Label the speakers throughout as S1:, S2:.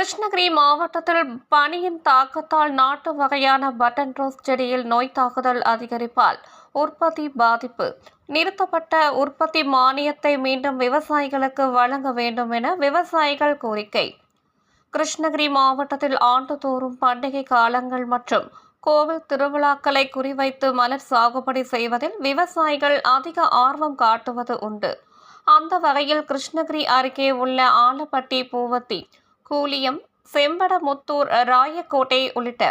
S1: கிருஷ்ணகிரி மாவட்டத்தில் பனியின் தாக்கத்தால் நாட்டு வகையான பட்டன் ரோஸ் செடியில் நோய் தாக்குதல் அதிகரிப்பால் உற்பத்தி பாதிப்பு. நிறுத்தப்பட்ட உற்பத்தி மானியத்தை மீண்டும் விவசாயிகளுக்கு வழங்க வேண்டும் என விவசாயிகள் கோரிக்கை. கிருஷ்ணகிரி மாவட்டத்தில் ஆண்டுதோறும் பண்டிகை காலங்கள் மற்றும் கோவில் திருவிழாக்களை குறிவைத்து மலர் சாகுபடி செய்வதில் விவசாயிகள் அதிக ஆர்வம் காட்டுவது உண்டு. அந்த வகையில் கிருஷ்ணகிரி அருகே உள்ள ஆலப்பட்டி பூவத்தி கூலியம் செம்படமுத்தூர் ராயக்கோட்டை உள்ளிட்ட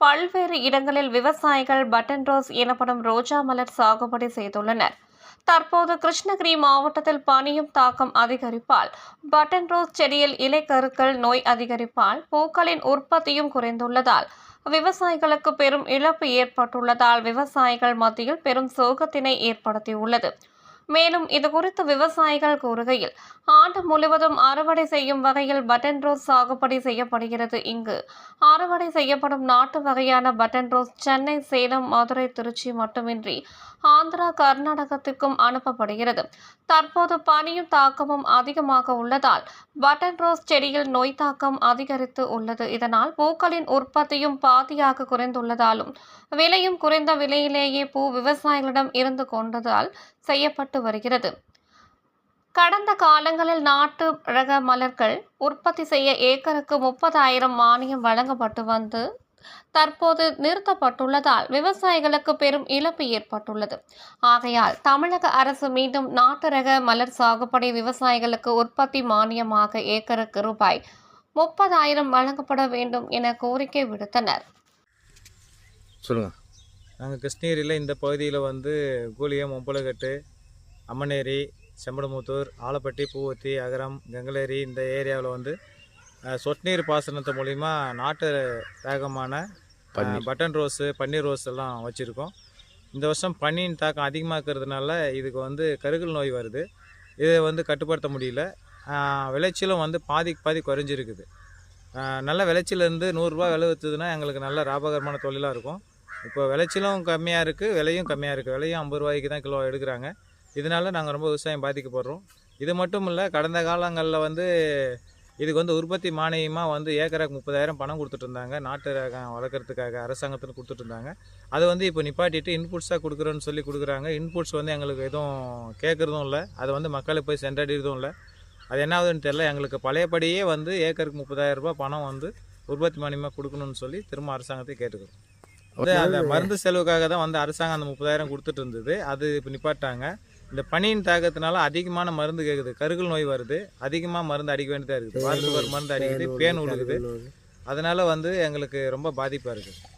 S1: பல்வேறு இடங்களில் விவசாயிகள் பட்டன் ரோஸ் எனப்படும் ரோஜா மலர் சாகுபடி செய்துள்ளனர். தற்போது கிருஷ்ணகிரி மாவட்டத்தில் பனியும் தாக்கம் அதிகரிப்பால் பட்டன் ரோஸ் செடியில் இலைக்கருக்கள் நோய் அதிகரிப்பால் பூக்களின் உற்பத்தியும் குறைந்துள்ளதால் விவசாயிகளுக்கு பெரும் இழப்பு ஏற்பட்டுள்ளதால் விவசாயிகள் மத்தியில் பெரும் சோகத்தினை ஏற்படுத்தியுள்ளது. மேலும் இதுகுறித்து விவசாயிகள் கூறுகையில் ஆண்டு முழுவதும் அறுவடை செய்யும் வகையில் பட்டன் ரோஸ் சாகுபடி செய்யப்படுகிறது. இங்கு அறுவடை செய்யப்படும் நாட்டு வகையான பட்டன் ரோஸ் சென்னை சேலம் மதுரை திருச்சி மட்டுமின்றி ஆந்திரா கர்நாடகத்திற்கும் அனுப்பப்படுகிறது. தற்போது பனியும் தாக்கமும் அதிகமாக உள்ளதால் பட்டன் ரோஸ் செடியில் நோய் தாக்கம் அதிகரித்து உள்ளது. இதனால் பூக்களின் உற்பத்தியும் பாதியாக குறைந்துள்ளதாலும் விலையும் குறைந்த விலையிலேயே பூ விவசாயிகளிடம் இருந்து கொண்டதால் செய்யப்பட்டு வருகிறது. கடந்த காலங்களில் நாட்டு ரக மலர்கள் உற்பத்தி செய்ய ஏக்கருக்கு முப்பதாயிரம் மானியம் வழங்கப்பட்டு வந்து தற்போது நிறுத்தப்பட்டுள்ளதால் விவசாயிகளுக்கு பெரும் இழப்பு ஏற்பட்டுள்ளது. ஆகையால் தமிழக அரசு மீண்டும் நாட்டு ரக மலர் சாகுபடி விவசாயிகளுக்கு உற்பத்தி மானியமாக ஏக்கருக்கு ரூபாய் முப்பதாயிரம் வழங்கப்பட வேண்டும் என கோரிக்கை விடுத்தனர்.
S2: சொல்லுங்கள்
S3: நாங்கள் கிருஷ்ணகிரியில் இந்த பகுதியில் வந்து கூலியம் ஒம்பலகட்டு அம்மனேரி செம்படமுத்தூர் ஆலப்பட்டி பூவத்தி அகரம் கங்கலேரி இந்த ஏரியாவில் வந்து அஹ், சொட்டு நீர் பாசனத்து மூலிமா நாட்டு ரகமான பட்டன் ரோஸு பன்னீர் ரோஸ் எல்லாம் வச்சுருக்கோம். இந்த வருஷம் பனியின் தாக்கம் அதிகமாக இருக்கிறதுனால இதுக்கு வந்து கருகல் நோய் வருது. இதை வந்து கட்டுப்படுத்த முடியல. விளைச்சலும் வந்து பாதிக்கு பாதி குறைஞ்சிருக்குது. நல்ல விளைச்சல் இருந்து நூறுரூவா விலை விற்றுதுன்னா எங்களுக்கு நல்ல லாபகரமான தொழிலாக இருக்கும். இப்போ விளைச்சலும் கம்மியாக இருக்குது விலையும் கம்மியாக இருக்குது விலையும் ஐம்பது ரூபாய்க்கு தான் கிலோ எடுக்கிறாங்க. இதனால நாங்கள் ரொம்ப விவசாயம் பாதிக்கப்படுறோம். இது மட்டும் இல்லை கடந்த காலங்களில் வந்து இதுக்கு வந்து உற்பத்தி மானியமாக வந்து ஏக்கராக்கு முப்பதாயிரம் பணம் கொடுத்துட்டு இருந்தாங்க நாட்டு ரகம் வளர்க்குறதுக்காக அரசாங்கத்தில் கொடுத்துட்டு இருந்தாங்க அது வந்து இப்போ நிப்பாட்டிட்டு இன்புட்ஸாக கொடுக்குறோன்னு சொல்லி கொடுக்குறாங்க. இன்புட்ஸ் வந்து எங்களுக்கு எதுவும் கேட்குறதும் இல்லை. அது வந்து மக்களுக்கு போய் சென்றடையிறதும் இல்லை. அது என்ன ஆகுதுன்னு தெரியல. எங்களுக்கு பழையபடியே வந்து ஏக்கருக்கு முப்பதாயிரம் ரூபாய் பணம் வந்து உற்பத்தி மானியமாக கொடுக்கணும்னு சொல்லி திரும்ப அரசாங்கத்தை கேட்டுக்கிறோம். அந்த மருந்து செலவுக்காக தான் வந்து அரசாங்கம் அந்த முப்பதாயிரம் கொடுத்துட்டு இருந்தது. அது இப்போ நிப்பாட்டாங்க இந்த பனியின் தாக்கத்தினால அதிகமான மருந்து கேட்குது கருகல் நோய் வருது. அதிகமாக மருந்து அடிக்க வேண்டியதாக இருக்குது. வாரத்துக்கு ஒரு மருந்து அடிக்குது. பேன் விழுகுது அதனால வந்து எங்களுக்கு ரொம்ப பாதிப்பாக இருக்குது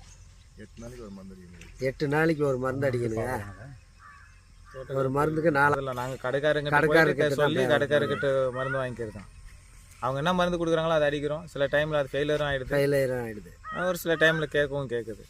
S4: எட்டு நாளைக்கு ஒரு மருந்து அடிக்கணுங்க. ஒரு மருந்துக்கு நாலு
S3: அதில் நாங்கள் கடைக்காரங்க
S4: கடைக்காரர்கிட்ட
S3: சொல்லி கடைக்காரர்கிட்ட மருந்து வாங்கிக்கிறது தான். அவங்க என்ன மருந்து கொடுக்குறாங்களோ அதை அடிக்கிறோம். சில டைமில் அது ஃபெயிலியரும் ஆகிடுது
S4: கையில் ஆயிடுது.
S3: ஒரு சில டைமில் கேட்கவும் கேட்குது